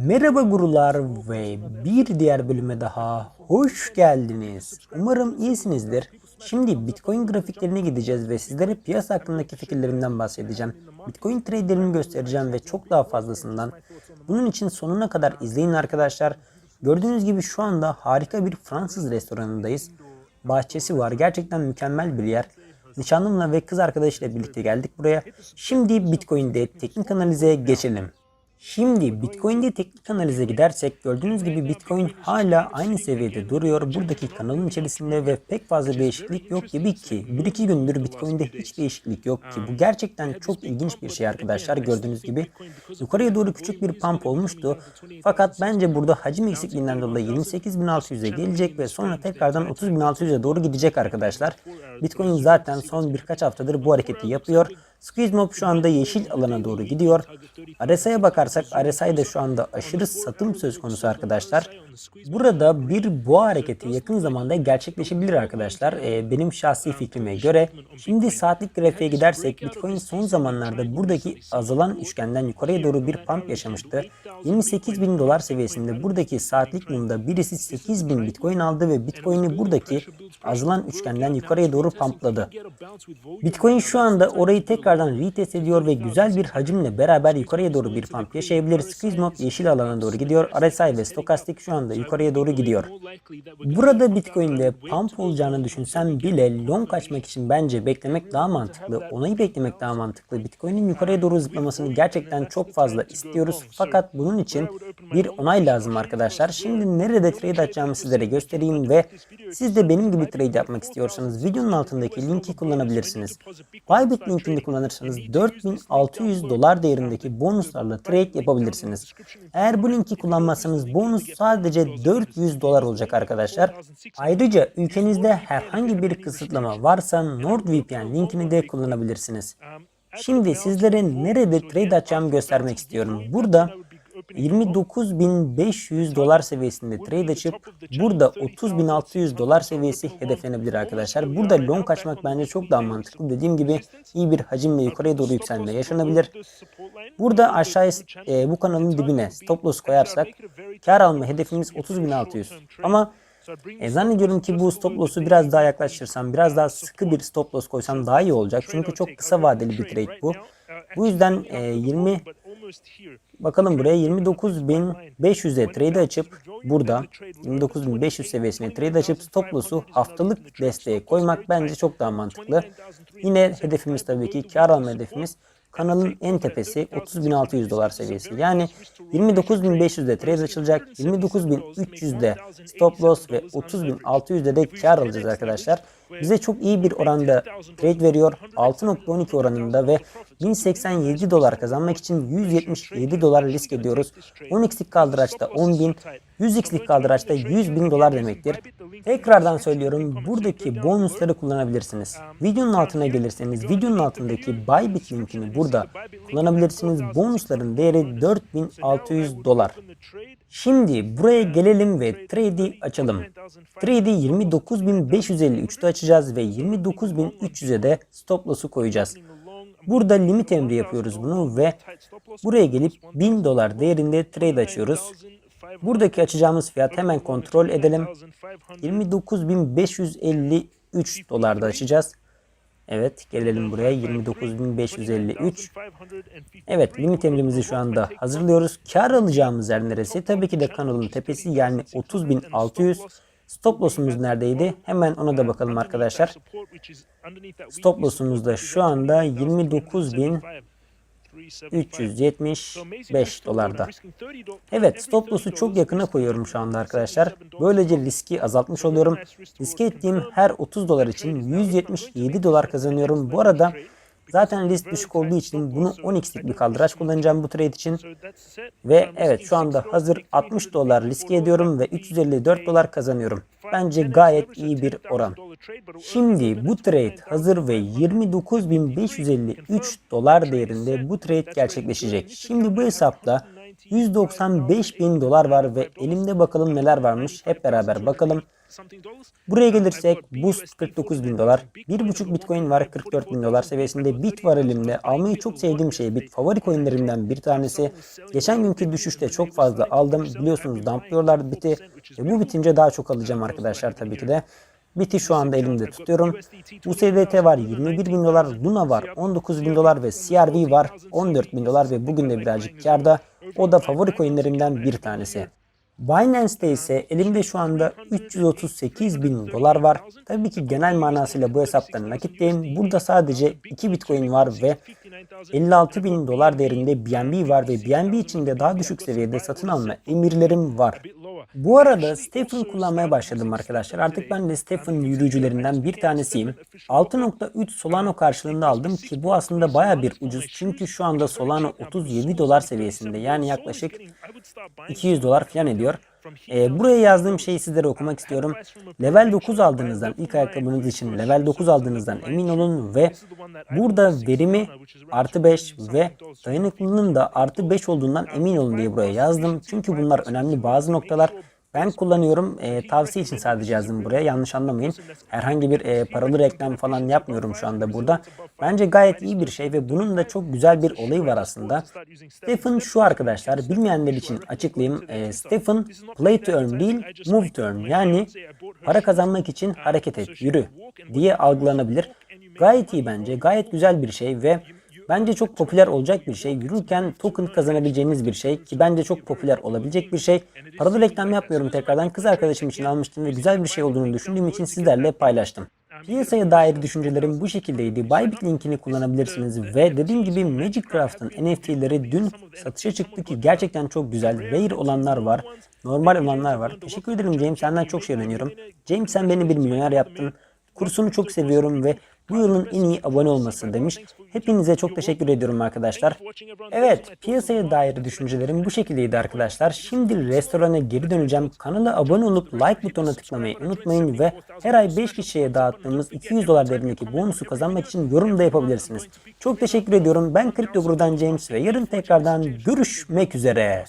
Merhaba gurular ve bir diğer bölüme daha hoş geldiniz. Umarım iyisinizdir. Şimdi Bitcoin grafiklerine gideceğiz ve sizlere piyasa hakkındaki fikirlerimden bahsedeceğim. Bitcoin traderimi göstereceğim ve çok daha fazlasından. Bunun için sonuna kadar izleyin arkadaşlar. Gördüğünüz gibi şu anda harika bir Fransız restoranındayız. Bahçesi var. Gerçekten mükemmel bir yer. Nişanlımla ve kız arkadaşıyla birlikte geldik buraya. Şimdi Bitcoin'de teknik analize geçelim. Şimdi Bitcoin'de teknik analize gidersek gördüğünüz gibi Bitcoin hala aynı seviyede duruyor. Buradaki kanalın içerisinde ve pek fazla değişiklik yok gibi ki 1-2 gündür Bitcoin'de hiç değişiklik yok ki bu gerçekten çok ilginç bir şey arkadaşlar gördüğünüz gibi. Yukarıya doğru küçük bir pump olmuştu. Fakat bence burada hacim eksikliğinden dolayı 28.600'e gelecek ve sonra tekrardan 30.600'e doğru gidecek arkadaşlar. Bitcoin zaten son birkaç haftadır bu hareketi yapıyor. Squeeze Mob şu anda yeşil alana doğru gidiyor. RSI'ye bakarsak RSI'de şu anda aşırı satım söz konusu arkadaşlar. Burada bir boğa hareketi yakın zamanda gerçekleşebilir arkadaşlar. Ee, benim şahsi fikrime göre. Şimdi saatlik grafiğe gidersek Bitcoin son zamanlarda buradaki azalan üçgenden yukarıya doğru bir pump yaşamıştı. 28 bin dolar seviyesinde buradaki saatlik mumda birisi 8 bin Bitcoin aldı ve Bitcoin'i buradaki azalan üçgenden yukarıya doğru pumpladı. Bitcoin şu anda orayı tekrardan retest ediyor ve güzel bir hacimle beraber yukarıya doğru bir pump yaşayabilir. Squeeze Mob yeşil alana doğru gidiyor. RSI ve stokastik şu anda yukarıya doğru gidiyor. Burada Bitcoin'de pump olacağını düşünsem bile long açmak için bence beklemek daha mantıklı. Onayı beklemek daha mantıklı. Bitcoin'in yukarıya doğru zıplamasını gerçekten çok fazla istiyoruz. Fakat bunun için bir onay lazım arkadaşlar. Şimdi nerede trade açacağımı sizlere göstereyim ve siz de benim gibi trade yapmak istiyorsanız videonun altındaki linki kullanabilirsiniz. Bybit linkini kullanırsanız 4600 dolar değerindeki bonuslarla trade yapabilirsiniz. Eğer bu linki kullanmazsanız bonus sadece 400 dolar olacak arkadaşlar. Ayrıca ülkenizde herhangi bir kısıtlama varsa NordVPN linkini de kullanabilirsiniz. Şimdi sizlere nerede trade açacağımı göstermek istiyorum. Burada 29.500 dolar seviyesinde trade açıp burada 30.600 dolar seviyesi hedeflenebilir arkadaşlar. Burada long açmak bence çok daha mantıklı. Dediğim gibi iyi bir hacimle yukarıya doğru yükselme yaşanabilir. Burada aşağıya e, bu kanalın dibine stop loss koyarsak kar alma hedefimiz 30.600. Ama e, zannediyorum ki bu stop loss'u biraz daha yaklaştırsam, biraz daha sıkı bir stop loss koysam daha iyi olacak. Çünkü çok kısa vadeli bir trade bu. Bu yüzden e, 20 bakalım buraya 29.500'e trade açıp burada 29.500 seviyesine trade açıp stop loss'u haftalık desteğe koymak bence çok daha mantıklı. Yine hedefimiz tabii ki kar alma hedefimiz kanalın en tepesi 30.600 dolar seviyesi. Yani 29.500'de trade açılacak, 29.300'de stop loss ve 30.600'de de kar alacağız arkadaşlar. Bize çok iyi bir oranda trade veriyor. 6.12 oranında ve 1087 dolar kazanmak için 177 dolar risk ediyoruz. 10x'lik kaldıraçta 10.000, 100x'lik kaldıraçta 100 bin dolar demektir. Tekrardan söylüyorum buradaki bonusları kullanabilirsiniz. Videonun altına gelirseniz videonun altındaki Bybit linkini burada kullanabilirsiniz. Bonusların değeri 4600 dolar. Şimdi buraya gelelim ve trade'i açalım. Trade'i 29.553'te açacağız ve 29.300'e de stop loss'u koyacağız. Burada limit emri yapıyoruz bunu ve buraya gelip 1000 dolar değerinde trade açıyoruz. Buradaki açacağımız fiyat hemen kontrol edelim. 29.553 dolarda açacağız. Evet gelelim buraya 29.553. Evet limit emrimizi şu anda hazırlıyoruz. Kar alacağımız yer neresi? Tabii ki de kanalın tepesi yani 30.600. Stop loss'umuz neredeydi? Hemen ona da bakalım arkadaşlar. Stop loss'umuz da şu anda 29.375 dolarda. Evet stop loss'u çok yakına koyuyorum şu anda arkadaşlar. Böylece riski azaltmış oluyorum. Riske ettiğim her 30 dolar için 177 dolar kazanıyorum. Bu arada Zaten risk düşük olduğu için bunu 10x'lik bir kaldıraç kullanacağım bu trade için. Ve evet şu anda hazır 60 dolar riske ediyorum ve 354 dolar kazanıyorum. Bence gayet iyi bir oran. Şimdi bu trade hazır ve 29.553 dolar değerinde bu trade gerçekleşecek. Şimdi bu hesapta 195 bin dolar var ve elimde bakalım neler varmış. Hep beraber bakalım. Buraya gelirsek Boost 49 bin dolar. 1.5 Bitcoin var 44 bin dolar seviyesinde. Bit var elimde. Almayı çok sevdiğim şey Bit. Favori coinlerimden bir tanesi. Geçen günkü düşüşte çok fazla aldım. Biliyorsunuz dumplıyorlar Bit'i. Ve bu bitince daha çok alacağım arkadaşlar tabii ki de. Bit'i şu anda elimde tutuyorum. USDT var 21 bin dolar, Luna var 19 bin dolar ve CRV var 14 bin dolar ve bugün de birazcık karda. O da favori coinlerimden bir tanesi. Binance'te ise elimde şu anda 338 bin dolar var. Tabii ki genel manasıyla bu hesapta nakitteyim. Burada sadece 2 bitcoin var ve 56 bin dolar değerinde BNB var ve BNB içinde daha düşük seviyede satın alma emirlerim var. Bu arada Stephen kullanmaya başladım arkadaşlar. Artık ben de Stephen yürüyücülerinden bir tanesiyim. 6.3 Solano karşılığında aldım ki bu aslında baya bir ucuz. Çünkü şu anda Solano 37 dolar seviyesinde. Yani yaklaşık 200 dolar falan ediyor. Ee, buraya yazdığım şeyi sizlere okumak istiyorum. Level 9 aldığınızdan, ilk ayakkabınız için level 9 aldığınızdan emin olun ve burada verimi artı 5 ve dayanıklılığının da artı 5 olduğundan emin olun diye buraya yazdım. Çünkü bunlar önemli bazı noktalar. Ben kullanıyorum. E, tavsiye için sadece yazdım buraya. Yanlış anlamayın. Herhangi bir e, paralı reklam falan yapmıyorum şu anda burada. Bence gayet iyi bir şey ve bunun da çok güzel bir olayı var aslında. Stephen şu arkadaşlar. Bilmeyenler için açıklayayım. E, Stephen play to earn değil move to earn. Yani para kazanmak için hareket et, yürü diye algılanabilir. Gayet iyi bence. Gayet güzel bir şey ve Bence çok popüler olacak bir şey. Yürürken token kazanabileceğiniz bir şey ki bence çok popüler olabilecek bir şey. Paralı reklam yapmıyorum tekrardan. Kız arkadaşım için almıştım ve güzel bir şey olduğunu düşündüğüm için sizlerle paylaştım. Piyasaya dair düşüncelerim bu şekildeydi. Bybit linkini kullanabilirsiniz ve dediğim gibi Magic Craft'ın NFT'leri dün satışa çıktı ki gerçekten çok güzel. Rare olanlar var, normal olanlar var. Teşekkür ederim James senden çok şey öğreniyorum. James sen beni bir milyoner yaptın. Kursunu çok seviyorum ve bu yılın en iyi abone olması demiş. Hepinize çok teşekkür ediyorum arkadaşlar. Evet, piyasaya dair düşüncelerim bu şekildeydi arkadaşlar. Şimdi restorana geri döneceğim. Kanala abone olup like butonuna tıklamayı unutmayın ve her ay 5 kişiye dağıttığımız 200 dolar değerindeki bonusu kazanmak için yorum da yapabilirsiniz. Çok teşekkür ediyorum. Ben Kripto Guru'dan James ve yarın tekrardan görüşmek üzere.